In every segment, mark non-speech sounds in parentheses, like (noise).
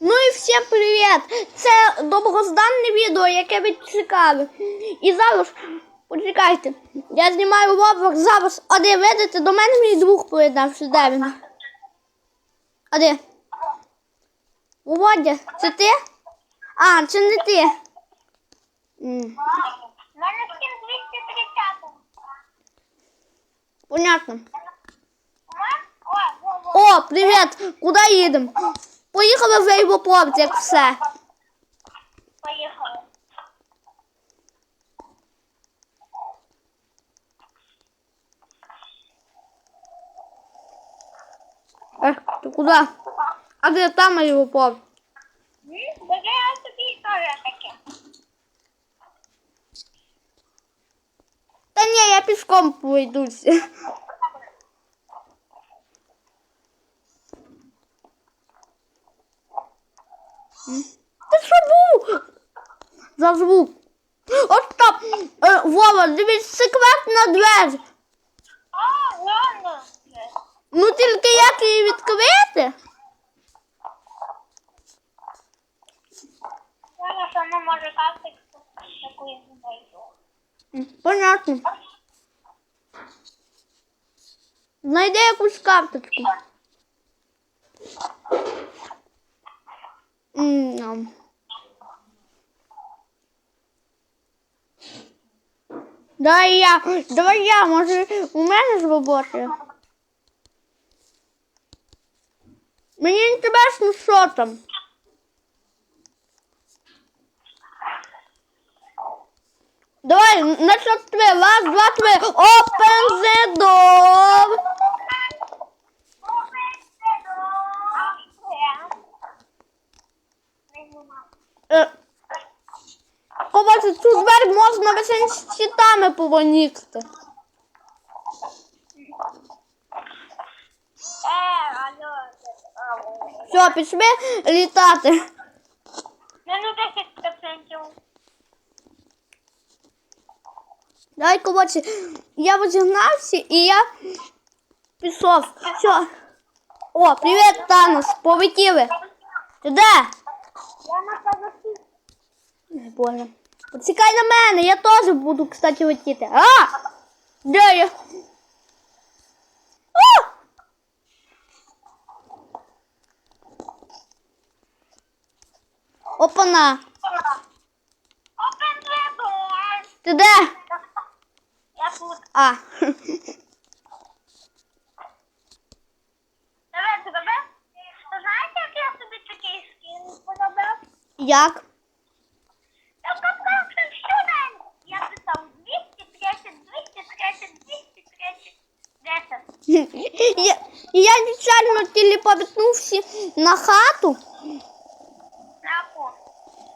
Ну і всім привіт! Це довгозданне відео, яке ви чекали. І зараз, почекайте, я знімаю Roblox зараз. А де видите, до мене мій друг поєднався. Де він? А де? Володя, це ти? А, це не ти. Мене скін 230. Понятно. О, привіт! Куди їдемо? Поїхали в Рейбопорт, як все. Поїхали. Ех, ти куди? А де там аеропорт? Бо я собі історія таке. Та ні, я пішком пройдуся. Ти що був? За звук. От так. Е, Вова, дивись, секретна двері. А, ладно. Ну тільки як її відкрити? Ладно, що вона може кастик, яку я не знайду. Понятно. Знайди якусь карточку. М, ням. Давай я, давай я, може у мене ж роботи. Мені інтересно, що там. Давай, на счет три. Раз, два, три. Open the door. Е, Побачите, цю двері можна лише щитами повонікти. Е. Все, пішли літати. Ну, ну, 10%. Давай, коротше, я розігнався і я пішов. Все. О, привіт, Танос, полетіли. Ти де? Я на казахі. Ой, Боже. Почекай на мене, я теж буду, кстати, летіти. А! Де я? А! Опана. Open the door. Ти де? Я тут. А. Давай, тебе. Ви знаєте, як я собі такий скін подобав? Як? Я казав, що щодень. Я писав 230, 230, 230, 10. Я, я нечайно телепортнувся на хату Нахуй.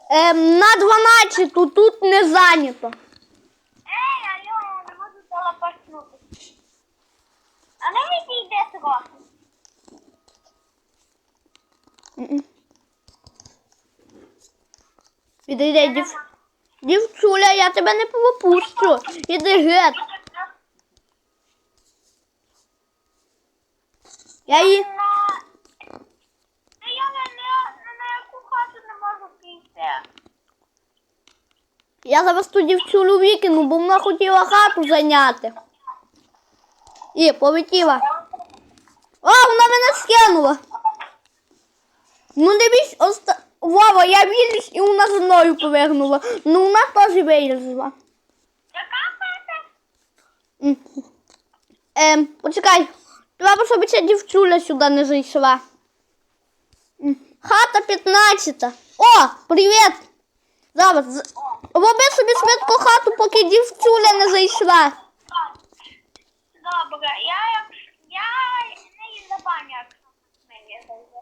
ем, на 12, тут не зайнято. Ей, алло, не можу телепортнути. А не мені йде трохи. М-м. Підійди, дів... дівчуля, я тебе не пропущу. Іди геть. Я її... Я на, на, на яку хату не можу піти. Я зараз ту дівчулю викину, бо вона хотіла хату зайняти. І, полетіла. А, вона мене скинула. Ну дивись, оста... Вова, я виліз і вона за мною повернула. Ну вона теж вилізла. М. Ем, почекай. Треба, щоб ця дівчуля сюди не зайшла. М. Хата 15. О, привіт! Зараз. з- Роби собі швидко хату, поки дівчуля не зайшла. Добре. Я не забаню, як мені зайде.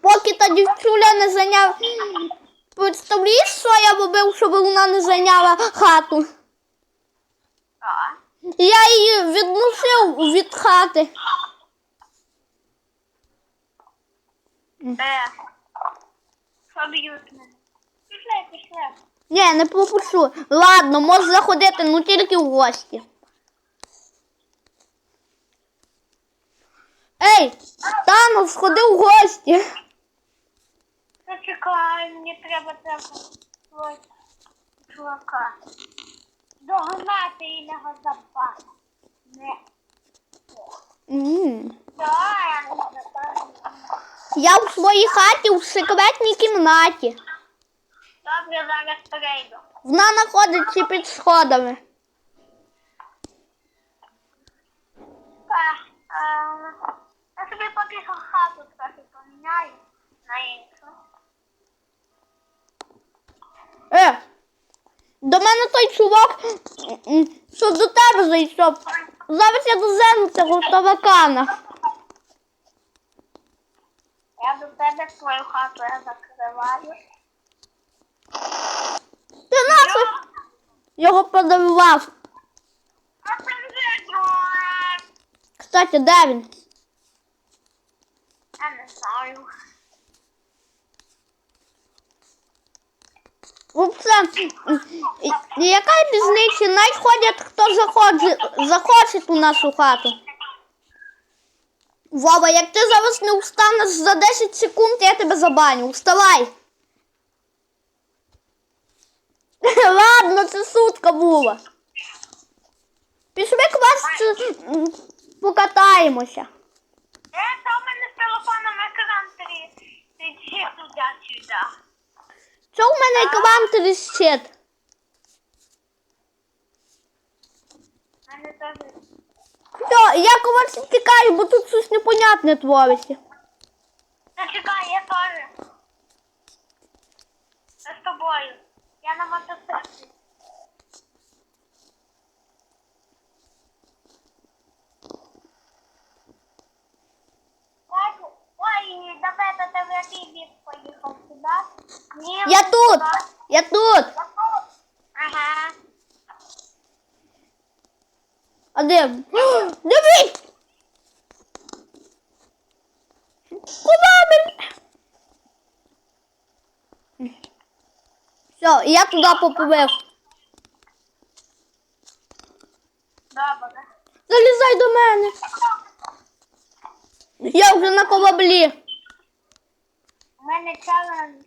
Поки та дівчуля не зайняв. Представляєш, що я робив, щоб вона не зайняла хату? Я її відносив від хати. Де? Що б'ють мене? Пішли, пішли. Ні, не пропущу. Ладно, можеш заходити, ну тільки в гості. Ей, Танос, сходи в гості. Чекай, мені треба треба чувака. Догнати і не запасти. Не. Давай, я в своїй хаті у секретній кімнаті. Добре, зараз прийду. Вона знаходиться під сходами. Так, е, я собі поки хату трохи поміняю на іншу. Е, до мене той чувак, що до тебе зайшов. Зараз я дозену цього табакана. Я до тебе свою хату я закриваю. Ти нащо його подарував? Кстати, де він? Я не знаю. Вообще, м, і- яка різниця? Навіть ходять, хто захоче, захоче у нашу хату. Вова, як ти зараз не встанеш за 10 секунд, я тебе забаню. Вставай. (laughs) Ладно, це сутка була. Пішли квас м, покатаємося. Е, то в мене з телефоном екран три. Ти туди-сюди. Що у мене екран тріщить? Все, я когось тікаю, бо тут щось непонятне твориться. Чекай, я теж. Я з тобою. Я на мотоциклі. Так, Ой, давай до тебе бібік поїхав сюди. Ні, Я тут! сюди. Я тут! Я тут. Ага. А де? Дивись! Куда він? Все, я туди поплив. Залізай до мене. Я вже на кораблі. У мене челендж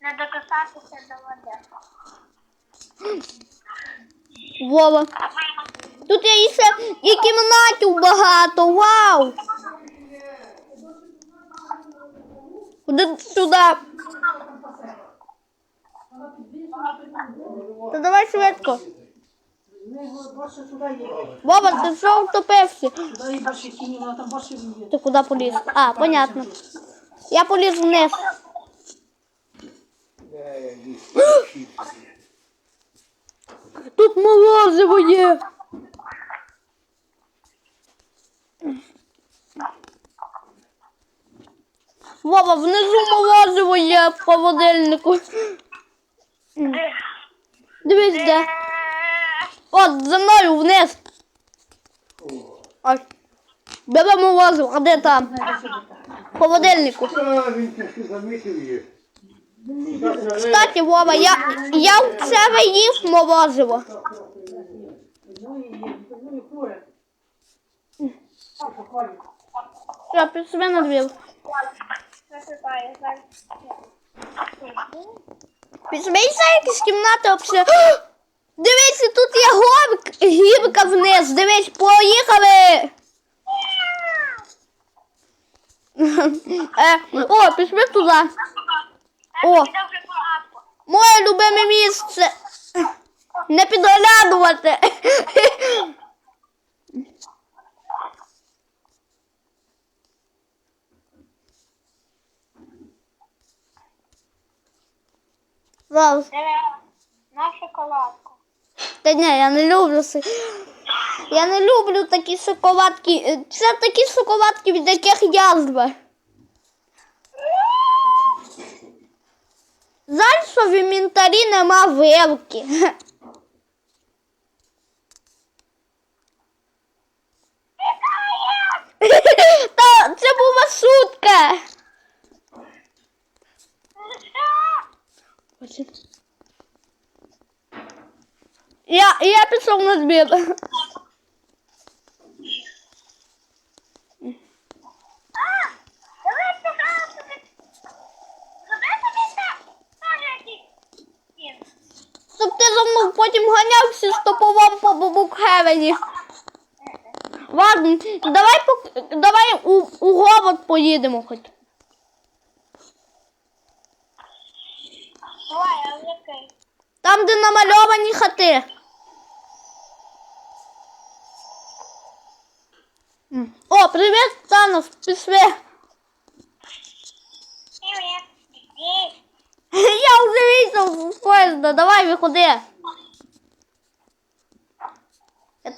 не докасатися до води. Вова. Тут є ще і кімнатів багато. Вау! Куди сюди? Та давай швидко. Вова, ти що втопився? Ти куди поліз? А, понятно. Я поліз вниз. Тут морозиво є. Вова, внизу морозиво є в холодильнику. Дивись де. От, за мною вниз. Ось. Бебе морозиво, а де там? В холодильнику. Кстати, Вова, я, я в себе їв морозиво. Ну і є, ну і хворе. Що, пішли на двір. Зачекай, я зараз. Пішли якісь кімнати взагалі. (gasps) Дивіться, тут є горк, гірка вниз. Дивись, поїхали. (laughs) Е, о, пішли туди. О. Моє любиме місце. Не підглядувати. (laughs) Зараз. Диви, на шоколадку. Та ні, я не люблю Я не люблю такі шоколадки. Е, Це такі шоколадки, від яких язва. Жаль, що в інвентарі нема вилки. Та це була шутка. Бачите? Я, я пішов на збір. Щоб ти за мною потім ганявся, що по вам по Букхевені. Ладно, давай давай у, у город поїдемо хоч. Привіт, Танос, пішли. Привіт. Іди. Я вже вийшов з поїзда, давай виходи. Я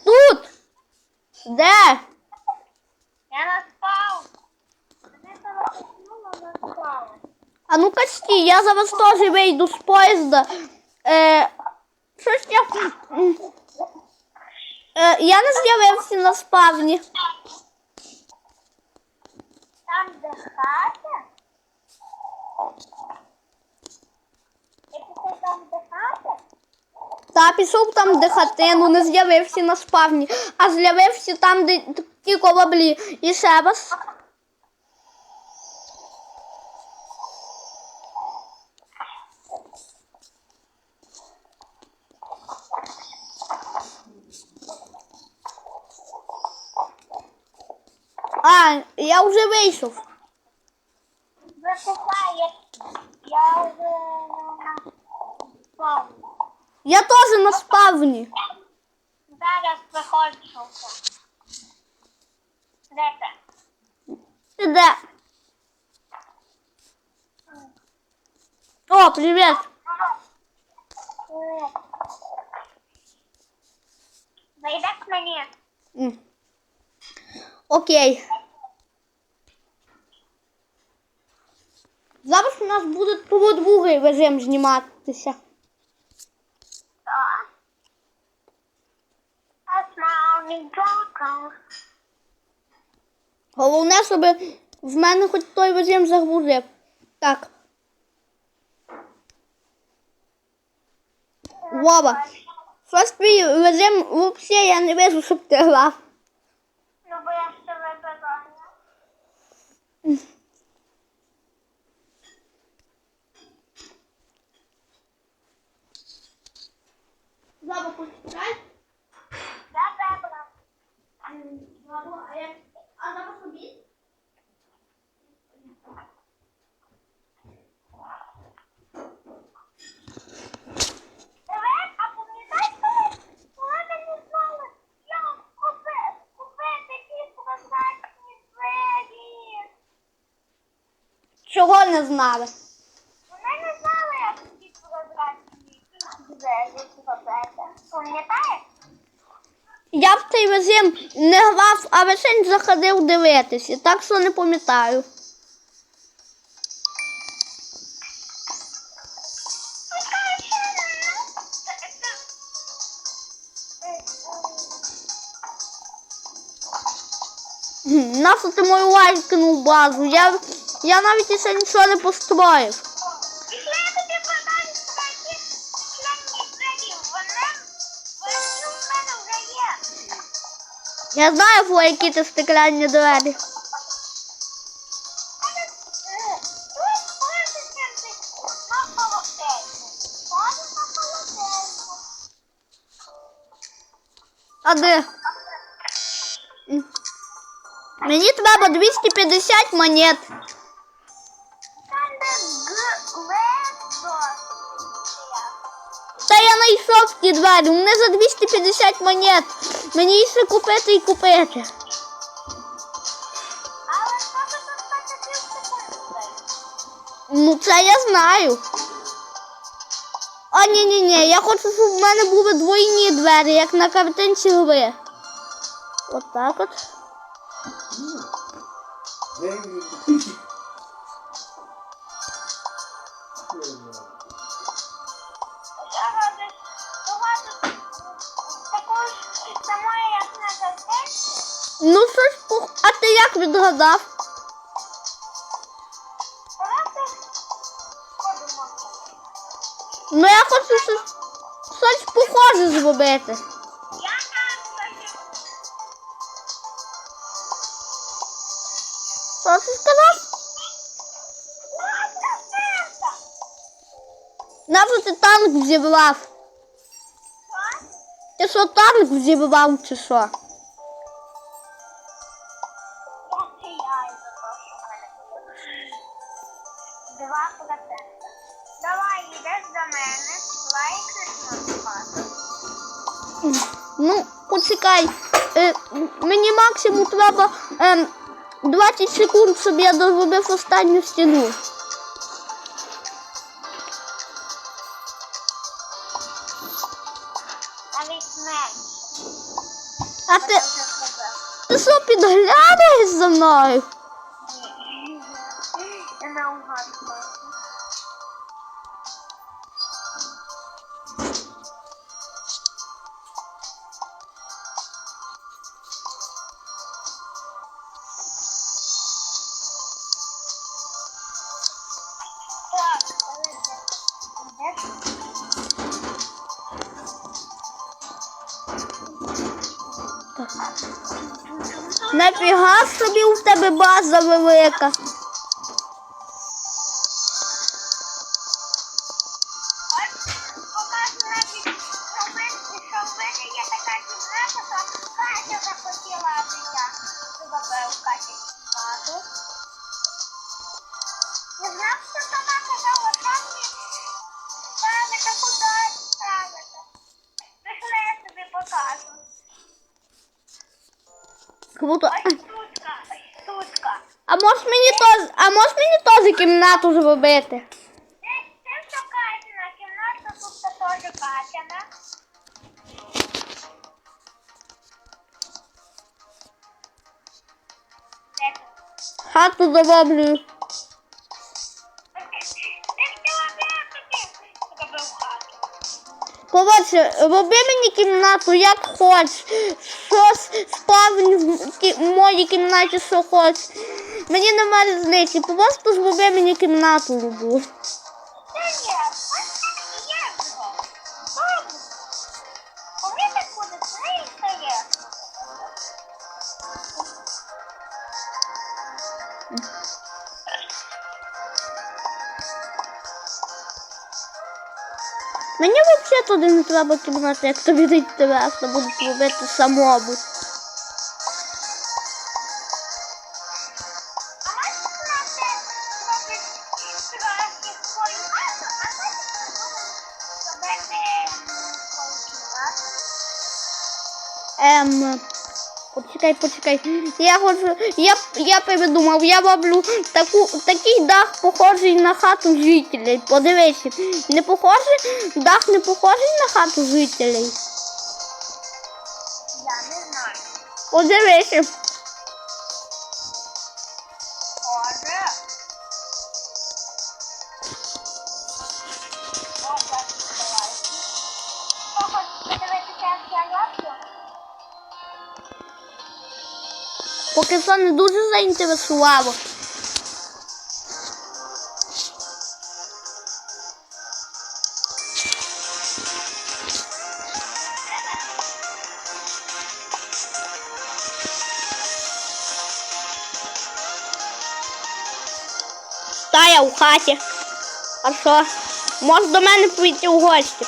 тут. Де? Я не спав. Мене телефонуло, не спав. А ну-ка стій, я зараз теж вийду з поїзда. Е, щось я. м, Е, я не з'явився на спавні. Там, де хата? Я пішов там, де хата? Та пішов там, де хатину, не з'явився на спавні, а з'явився там, де ті кораблі. І ще раз. А, я вже вийшов. Висухай, я, я вже на спав. Я теж на спавні. Зараз виходжу. Де ти? Ти де? О, привіт. Привіт. Зайдеш мені? М. Окей. По другий режим зніматися. Головне, щоб в мене хоч той режим загрузив. Так. Вова. Щось твій режим взагалі я не вижу, щоб ти грав. Ну, бо я ще вибираю. Зaba, почекай. Я вибрав. Зaba, а як... А зараз собі? Привіт, а пам'ятаєш, коли, коли ми не знали, як купити, купити ті прозрачні двері? Чого не знали? Вони не знали, як ті прозрачні двері зробити. Пам'ятаєш? Режим не грав, а лише заходив дивитися, так що не пам'ятаю. Нащо ти мою лайкнув базу? Я, я навіть ще нічого не построїв. Я тобі Я знаю, про які ти стеклянні двері. А де? Мені треба 250 монет. Та я знайшов ті двері. Вони за 250 монет. Мені ще купити і купити. Ну це я знаю. А ні, ні, ні, я хочу, щоб в мене були двойні двері, як на картинці гри. От так от. Ну щось пох... А ти як відгадав? Ну я хочу щось, щось похоже зробити. Що ти сказав? Навіть ти танк зібрав. Ти що танк зібрав чи що? Максимум треба ем, 20 секунд, щоб я доробив останню стіну. А ти, ти що підглядаєш за мною? Я Собі у тебе база велика. В тобі. Круто. А можеш мені теж, а можеш мені теж кімнату зробити? Це, все Катіна кімната, тут теж Катяна. Хату зроблю. Коротше, роби мені кімнату, як хочеш. Щось спавні в кі- в моїй кімнаті, що хочеш. Мені нема різниці, просто зроби мені кімнату це. Мені взагалі туди не треба кімнати, як тобі не інтересно, буду робити самому. Почекай, почекай. Я хочу, я, я передумав, я роблю таку, такий дах похожий на хату жителей. Подивися, не похожий, дах не похожий на хату жителей. Я не знаю. Подивися. Поки що не дуже заінтересувало. Та я в хаті. А що? Можеш до мене прийти в гості.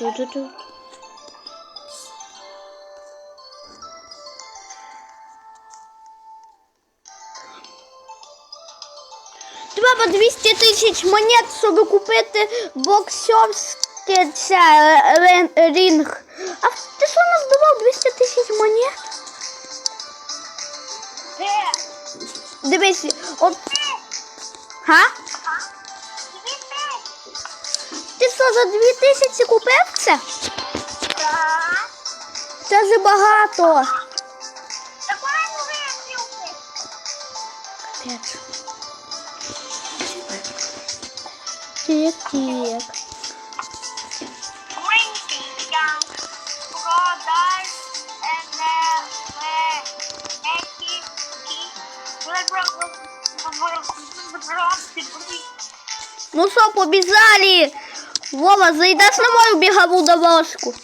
Ту-ту-ту-ту-ту. Треба 200 тисяч монет, щоб купити боксерське це е, рин- ринг. А ти що нас давав 200 тисяч монет? Де? Дивись, от. Га? Що за 2 тисячі купив це? Так. Це ж багато. Так вона не виявилася. Капець. Тік-тік. Ну що, побіжали? Вова, зайдеш на мою бігову дорожку.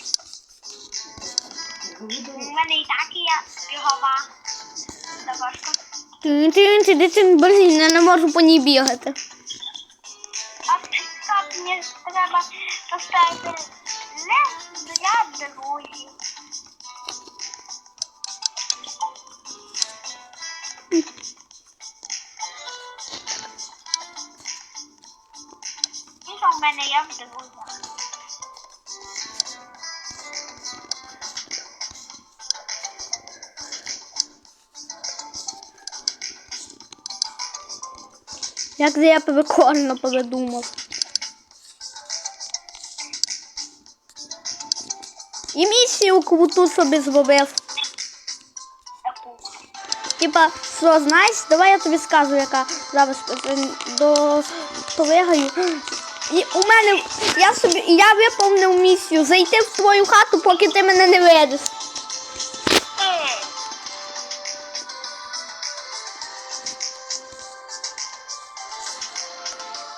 У мене і так є бігова дорожка. Ти, ти, ти, ти, ти, блін, я не можу по ній бігати. А так мені треба поставити не для друзів. В мене є в друзях. Як же я прикольно передумав. І місію круту собі зробив. Типа, що, знаєш, давай я тобі скажу, яка зараз е, до полегаю. І у мене, я собі, я виповнив місію зайти в твою хату, поки ти мене не видиш.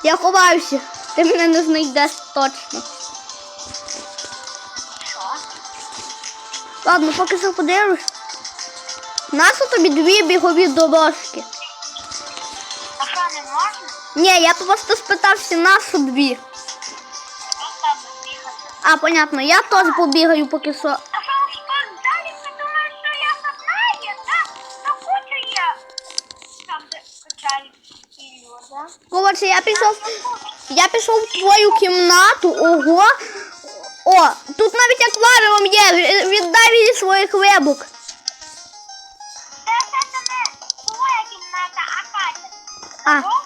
Я ховаюся, ти мене не знайдеш точно. Що? Ладно, поки що подивлюсь. Нащо тобі дві бігові дорожки? Ні, я просто спитався, нащо дві. А, понятно, я теж побігаю поки що. А я одна є? Та. Там, де. Коротше, я пішов. Я пішов в твою кімнату. Ого. О, тут навіть акваріум є. Віддай мені своїх рибок. Це, це, це не твоя кімната, а Катя. А.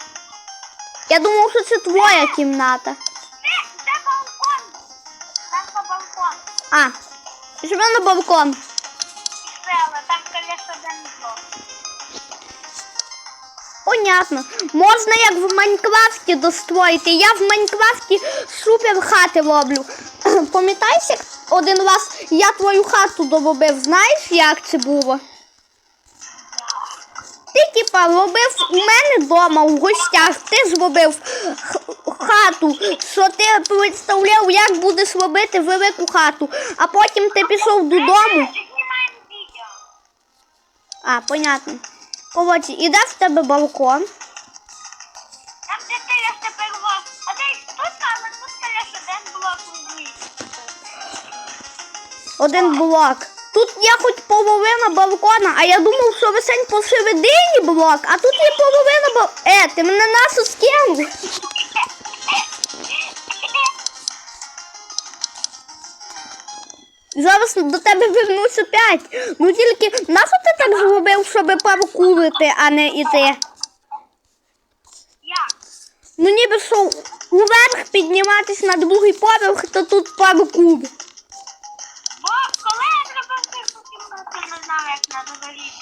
Я думав, що це твоя кімната. Це, це балкон. Там по балкон. А, пішли на балкон. Все, але там колесо денесло. Понятно. Можна як в Майнкрафті достроїти. Я в Майнкрафті супер хати роблю. Пам'ятаєш, як один раз я твою хату доробив? Знаєш, як це було? Ти, робив у мене вдома в гостях, ти зробив хату, що ти представляв, як будеш робити велику хату, а потім ти пішов додому. А, понятно. Коротше, іде в тебе балкон. Там де ти я тепер во. А де тут, але тут колесо один блок. Один блок. Тут є хоч половина балкона, а я думав, що висень посередині блок, а тут є половина балкона. Е, ти мене нашу скинув. Зараз до тебе вернусь опять. Ну тільки нащо ти так зробив, щоб паркурити, а не іти? Ну ніби що уверх підніматись на другий поверх, то тут паркур.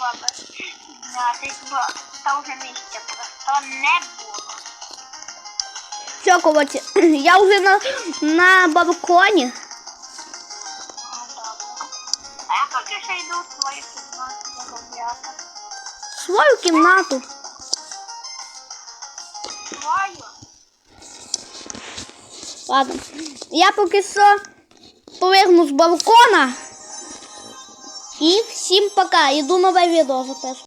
Дорогій поверх піднятись, бо там вже місця просто не було. Все, коротше, (clears throat) я вже на, на балконі. А я поки що йду в свою кімнату доробляти. Свою кімнату. Свою? Ладно. Я поки що поверну з балкона. І всім пока. Іду нове відео запишу.